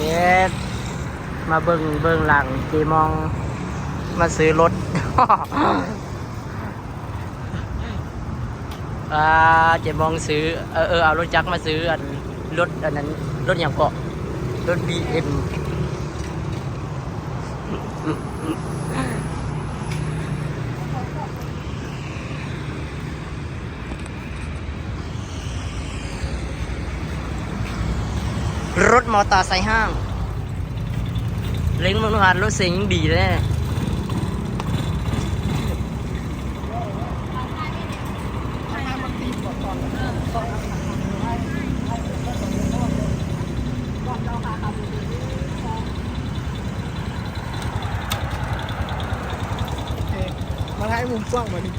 เฮ็ดมาเบิ่งเบิงหลังเจมองมาซื้อรถ อ่าเจมองซื้อ เออเออเอารถจักรมาซื้ออันรถอันนั้นรถอย่างเกาะรถบีเอ็ม รถมอเตอร์ไซค์ห้าง เล้งมันผ่านรถเสียงยังดีเลยโอเคมาถ่ายมุมกล้องมาดิ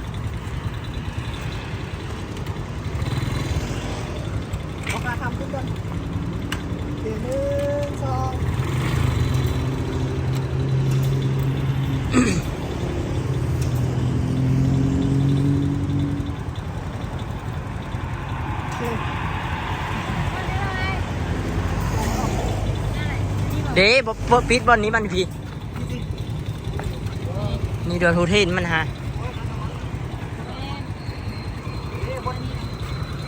เอาขาทำขึ้นก่อนโอเค หนึ่งสองเด้บปิดบอลนี้มันพี่นี่เดือนทูเทนมันฮะ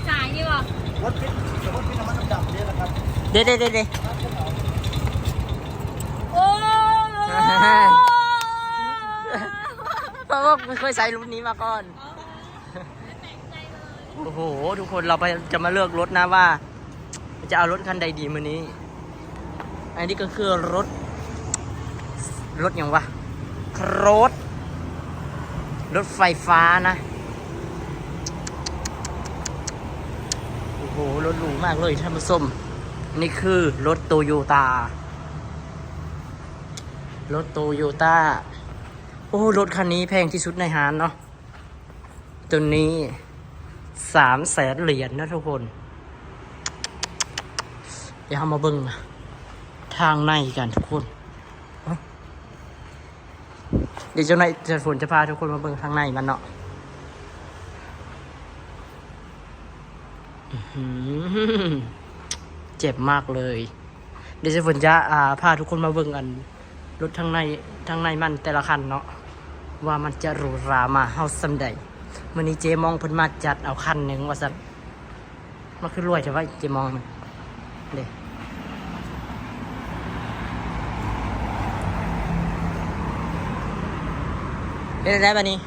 สายนี่บ่ รถพิษเดี๋ยวรถพิษน้ำมันดำๆเนี่ย นะครับเด้เด้เด้เด้โอ้เพราะว่าไม่เคยใช้รุ่นนี้มาก่อน โอ้โห ทุกคนเราไปจะมาเลือกรถนะว่า จะเอารถคันใดดีมือนี้ อันนี้ก็คือรถ รถอย่างวะรถ รถไฟฟ้านะ โอ้โห รถหรูมากเลยท่านผู้ชม นี่คือรถโตโยต้ารถโตโยต้า โอ้ รถคันนี้แพงที่สุดในหารเนาะ ตัวนี้สามแสนเหรียญนะทุกคน เดี๋ยวเรามาเบิ่งทางในกันทุกคน เดี๋ยวเจ้านาจะฝนจะพาทุกคนมาเบิ่งทางในมันเนาะอือหือ เจ็บมากเลย เดี๋ยวจะฝนจะอ่าพาทุกคนมาเบิ่งกันรถทางในทางในมันแต่ละคันเนาะว่ามันจะหรูหรามาเฮาสำใดมันนี้เจมองเพิ่นมาจัดเอาคันหนึ่งว่าสันมันคือรวยใช่ไหมเจมองมันเด้เป็นอะไรบ้านี้